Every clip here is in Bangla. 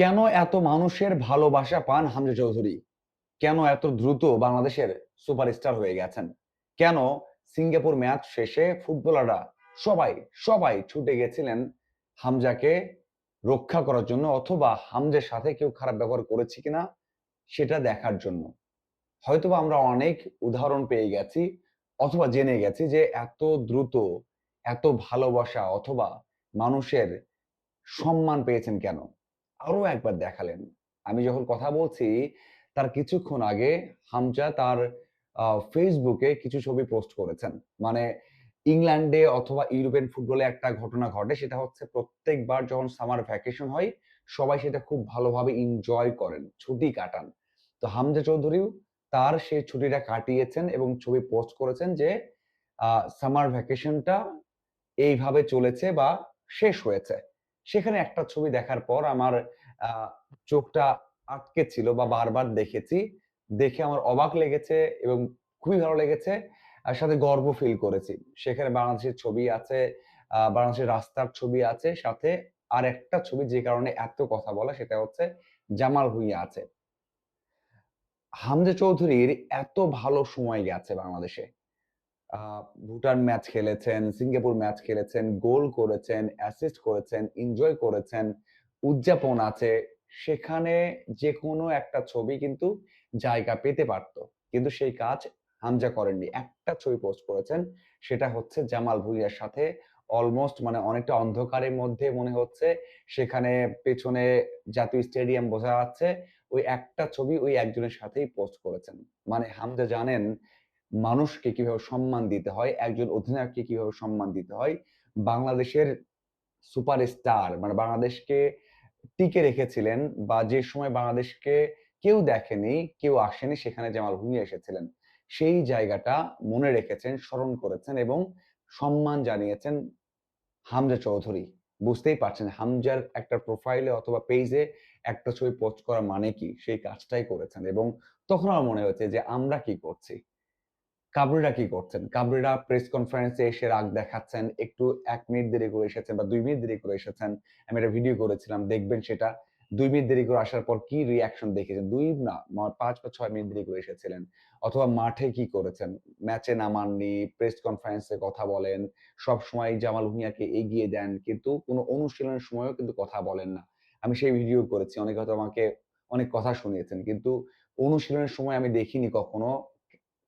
কেন এত মানুষের ভালোবাসা পান হামজা চৌধুরী? কেন এত দ্রুত বাংলাদেশের সুপারস্টার হয়ে গেছেন? কেন সিঙ্গাপুর ম্যাচ শেষে ফুটবলাররা সবাই, সবাই ছুটে গেছিলেন হামজাকে রক্ষা করার জন্য অথবা হামজার সাথে কেউ খারাপ ব্যবহার করেছে কিনা সেটা দেখার জন্য। হয়তোবা আমরা অনেক উদাহরণ পেয়ে গেছি অথবা জেনে গেছি যে এত দ্রুত, এত ভালোবাসা অথবা মানুষের সম্মান পেয়েছেন কেন? আরও একবার দেখালেন। আমি যখন কথা বলছি তার কিছুক্ষণ আগে হামজা তার ফেসবুকে কিছু ছবি পোস্ট করেছেন। মানে ইংল্যান্ডে অথবা ইউরোপিয়ান ফুটবলে একটা ঘটনা ঘটে সেটা হচ্ছে প্রত্যেকবার যখন সামার ভ্যাকেশন হয় সবাই সেটা খুব ভালোভাবে এনজয় করেন, ছুটি কাটান। তো হামজা চৌধুরীও তার সেই ছুটিটা কাটিয়েছেন এবং ছবি পোস্ট করেছেন যে সামার ভ্যাকেশনটা এইভাবে চলেছে বা শেষ হয়েছে। সেখানে একটা ছবি দেখার পর আমার চোখটা আটকে ছিল বা বারবার দেখেছি। দেখে আমার অবাক লেগেছে এবং খুবই ভালো লেগেছে। আর সাথে গর্ব ফিল করেছি। সেখানে বাংলাদেশের ছবি আছে, বাংলাদেশের রাস্তার ছবি আছে, সাথে আর একটা ছবি যে কারণে এত কথা বলা সেটা হচ্ছে জামাল ভুঁইয়া আছে। হামজা চৌধুরীর এত ভালো সময় গেছে বাংলাদেশে। ভুটান ম্যাচ খেলেছেন, সিঙ্গাপুর ম্যাচ খেলেছেন, গোল করেছেন, অ্যাসিস্ট করেছেন, এনজয় করেছেন, উদযাপন আছে। সেখানে যেকোনো একটা ছবি কিন্তু জায়গা পেতে পারত। কিন্তু সেই কাজ হামজা করেননি। একটা ছবি পোস্ট করেছেন। সেটা হচ্ছে জামাল ভুঁইয়ার সাথে অলমোস্ট মানে অনেকটা অন্ধকারের মধ্যে মনে হচ্ছে সেখানে পেছনে জাতীয় স্টেডিয়াম বোঝা যাচ্ছে। ওই একটা ছবি ওই একজনের সাথেই পোস্ট করেছেন। মানে হামজা জানেন মানুষকে কীভাবে সম্মান দিতে হয়, একজন অধিনায়ককে কীভাবে সম্মান দিতে হয়। বাংলাদেশের সুপারস্টার মানে বাংলাদেশকে টিকে রেখেছিলেন বা যে সময় বাংলাদেশকে কেউ দেখেনি, কেউ আসেনি সেখানে জামাল ভুঁইয়া এসেছিলেন। সেই জায়গাটা মনে রেখেছেন, স্মরণ করেছেন এবং সম্মান জানিয়েছেন হামজা চৌধুরী। বুঝতেই পারছেন হামজার একটা প্রোফাইলে অথবা পেজে একটা ছবি পোস্ট করা মানে কি? সেই কাজটাই করেছেন এবং তখন আমার মনে হয়েছে যে আমরা কি করছি? কাবরেরা কি করছেন? কাবরেরা প্রেস কনফারেন্সে এসে রাগ দেখাচ্ছেন। একটু ১ মিনিট দেরি করে এসেছেন বা ২ মিনিট দেরি করে এসেছেন। আমি একটা ভিডিও করেছিলাম দেখবেন সেটা। ২ মিনিট দেরি করে আসার পর কি রিঅ্যাকশন দেখিয়েছেন? ২ না ৫ বা ৬ মিনিট দেরি করে এসেছিলেন। অথবা মাঠে কি করেছেন? ম্যাচে নামাননি, প্রেস কনফারেন্সে কথা বলেন, সবসময় জামাল ভুঁইয়াকে এগিয়ে দেন। কিন্তু কোনো অনুশীলনের সময়ও কিন্তু কথা বলেন না। আমি সেই ভিডিও করেছি। অনেকে হয়তো আমাকে অনেক কথা শুনিয়েছেন। কিন্তু অনুশীলনের সময় আমি দেখিনি কখনো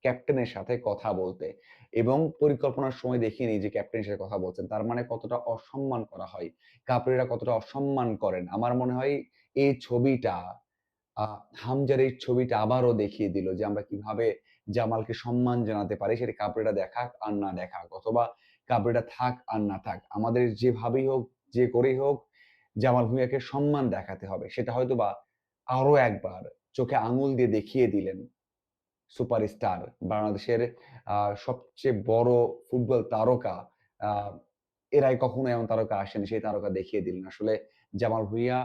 ক্যাপ্টেনের সাথে কথা বলতে এবং পরিকল্পনার সময় দেখিনি যে ক্যাপ্টেনের সাথে কথা বলছেন। তার মানে কতটা অসম্মান করা হয়। কাপড়িরা কতটা অসম্মান করেন। আমার মনে হয় এই ছবিটা হামজার এই ছবিটা আবারও দেখিয়ে দিল যে আমরা কীভাবে জামালকে সম্মান জানাতে পারি সেটা কাপড়িরা দেখাক আর না দেখাক অথবা কাপড়িরা থাক আর না থাক। আমাদের যেভাবেই হোক, যে করেই হোক জামাল ভুঁইয়াকে সম্মান দেখাতে হবে। সেটা হয়তো বা আরও একবার চোখে আঙুল দিয়ে দেখিয়ে দিলেন সুপারস্টার বাংলাদেশের সবচেয়ে বড় ফুটবল তারকা আ এর কখনো এমন তারকা আসেনি। সেই তারকা দেখিয়ে দিলেন। আসলে জামাল ভুঁইয়া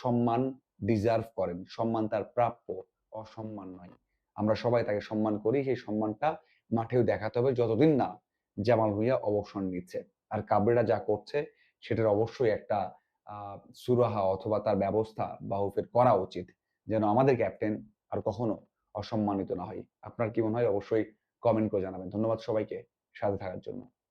সম্মান ডিজার্ভ করেন। সম্মান তার প্রাপ্য, অসম্মান নয়। আমরা সবাই তাকে সম্মান করি। সেই সম্মানটা মাঠেও দেখাতে হবে যতদিন না জামাল ভুঁইয়া অবসর নিচ্ছে। আর কাবরেরা যা করছে সেটার অবশ্যই একটা সুরাহা অথবা তার ব্যবস্থা বাহুফের করা উচিত। যেন আমাদের ক্যাপ্টেন আর কখনো অসম্মানিত না হয়। আপনার কি মনে হয়? অবশ্যই কমেন্ট করে জানাবেন। ধন্যবাদ সবাইকে সাথে থাকার জন্য।